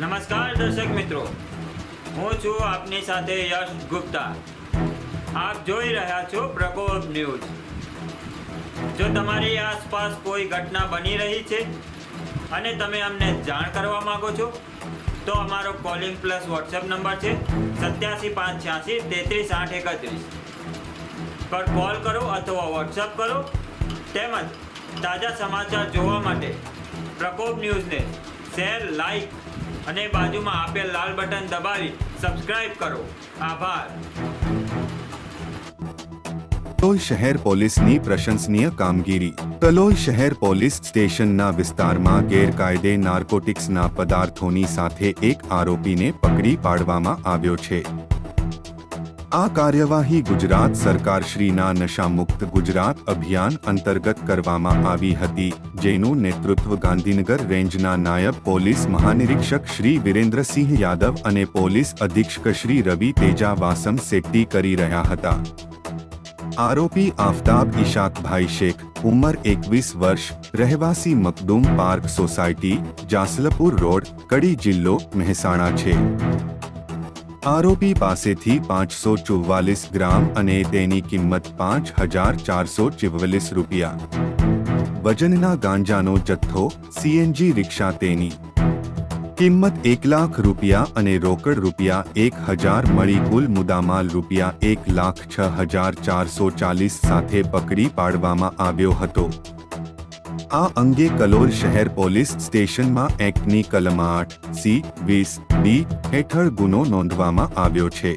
નમસ્કાર દર્શક મિત્રો. હું છું આપની સાથે યશ ગુપ્તા. આપ જોઈ રહ્યા છો પ્રકોપ ન્યૂઝ. જો તમારી આસપાસ કોઈ ઘટના બની રહી છે અને તમે અમને જાણ કરવા માંગો છો, તો અમારો કોલિંગ પ્લસ વોટ્સએપ નંબર છે સત્યાસી પાંચ છ્યાસી તેત્રીસ આઠ એકત્રીસ. પર કોલ કરો અથવા વોટ્સએપ કરો તેમજ તાજા સમાચાર જોવા માટે પ્રકોપ ન્યૂઝને શેર, લાઈક અને બાજુમાં આપેલ લાલ બટન દબાવી સબસ્ક્રાઇબ કરો. આભાર. તલોઈ શહેર પોલીસની પ્રશંસનીય કામગીરી. તલોઈ શહેર પોલીસ સ્ટેશનના વિસ્તારમાં ગેરકાયદે નાર્કોટિક્સના પદાર્થોની સાથે એક આરોપીને પકડી પાડવામાં આવ્યો છે. આ કાર્યવાહી ગુજરાત સરકાર શ્રીના નશામુક્ત ગુજરાત અભિયાન અંતર્ગત કરવામાં આવી હતી, જેનું નેતૃત્વ ગાંધીનગર રેન્જના નાયબ પોલીસ મહાનિરીક્ષક શ્રી વિરેન્દ્રસિંહ યાદવ અને પોલીસ અધિક્ષક શ્રી રવિ તેજા વાસમ શેટ્ટી કરી રહ્યા હતા. આરોપી આફતાબ ઇશાકભાઈ શેખ, ઉંમર એકવીસ વર્ષ, રહેવાસી Makdum park society, Jasalpur road, Kadi જિલ્લો, મહેસાણા છે. આરોપી પાસેથી પાંચસો ચુવાલીસ ગ્રામ અને તેની કિંમત પાંચ હજાર ચારસો ચિવ્વાલીસ રૂપિયા. વજનના ગાંજાનો જથ્થો સીએનજી રિક્ષા તેની. કિંમત એક લાખ રૂપિયા અને રોકડ રૂપિયા એક હજાર મળી કુલ મુદ્દામાલ રૂપિયા એક લાખ છ હજાર ચારસો ચાલીસ સાથે પકડી પાડવામાં આવ્યો હતો. આ અંગે કલોલ શહેર પોલીસ સ્ટેશનમાં એક્ટની કલમ આઠ સી, વીસ બી હેઠળ ગુનો નોંધવામાં આવ્યો છે.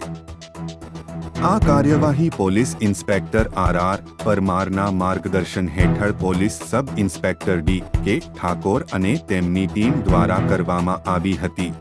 આ કાર્યવાહી પોલીસ ઇન્સ્પેક્ટર આર આર પરમારના માર્ગદર્શન હેઠળ પોલીસ સબ ઇન્સ્પેક્ટર ડી કે ઠાકોર અને તેમની ટીમ દ્વારા કરવામાં આવી હતી.